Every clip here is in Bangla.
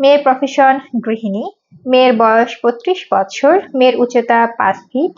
মেয়ের প্রফেশন গৃহিণী, মেয়ের বয়স বত্রিশ বছর, মেয়ের উচ্চতা পাঁচ ফিট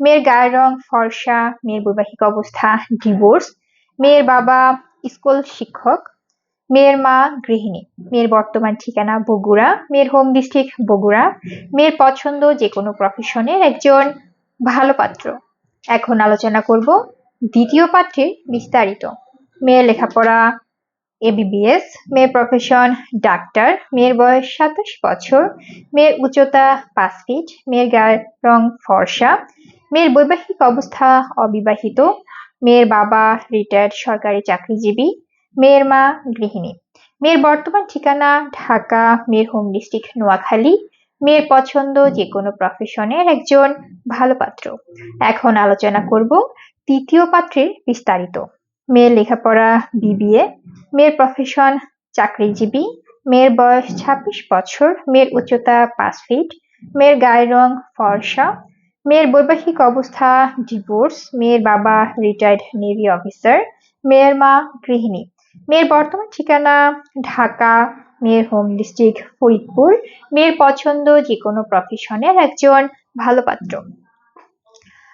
মেয়ের গায়ের রং ফর্সা, মেয়ের বৈবাহিক অবস্থা ডিভোর্স মেয়ের বাবা স্কুল শিক্ষক, মেয়ের মা গৃহিণী, মেয়ের বর্তমান ঠিকানা বগুড়া, মেয়ের হোম ডিস্ট্রিক্ট বগুড়া, মেয়ের পছন্দ যে কোনো প্রফেশনের একজন ভালো পাত্র। এখন আলোচনা করব দ্বিতীয় পাত্রের বিস্তারিত। মেয়ের লেখাপড়া এবিবিএস মেয়ের প্রফেশন ডাক্তার মেয়ের বয়স সাতাশ বছর, মেয়ের উচ্চতা পাঁচ ফিট মেয়ের গায়ের রং ফর্সা, মেয়ের বৈবাহিক অবস্থা অবিবাহিত, মেয়ের বাবা রিটায়ার্ড সরকারি চাকরিজীবী, মেয়ের মা গৃহিণী, মেয়ের বর্তমান ঠিকানা ঢাকা, মেয়ের হোম ডিস্ট্রিক্ট নোয়াখালী, মেয়ের পছন্দ যে কোনো প্রফেশনের একজন ভালো পাত্র। এখন আলোচনা করব তৃতীয় পাত্রের বিস্তারিত। মেয়ের লেখাপড়া বিবিএ মেয়ের প্রফেশন চাকরিজীবী, মেয়ের বয়স ছাব্বিশ বছর, মেয়ের উচ্চতা পাঁচ ফিট মেয়ের গায়ের রং ফর্সা, মেয়ের বৈবাহিক অবস্থা ডিভোর্স মেয়ের বাবা রিটায়ার্ড নেভি অফিসার মেয়ের মা গৃহিণী। মেয়ের বর্তমান ঠিকানা ঢাকা, মেয়ের হোম ডিস্ট্রিক্ট ফরিদপুর, মেয়ের পছন্দ যে কোনো প্রফেশনের একজন ভালো পাত্র।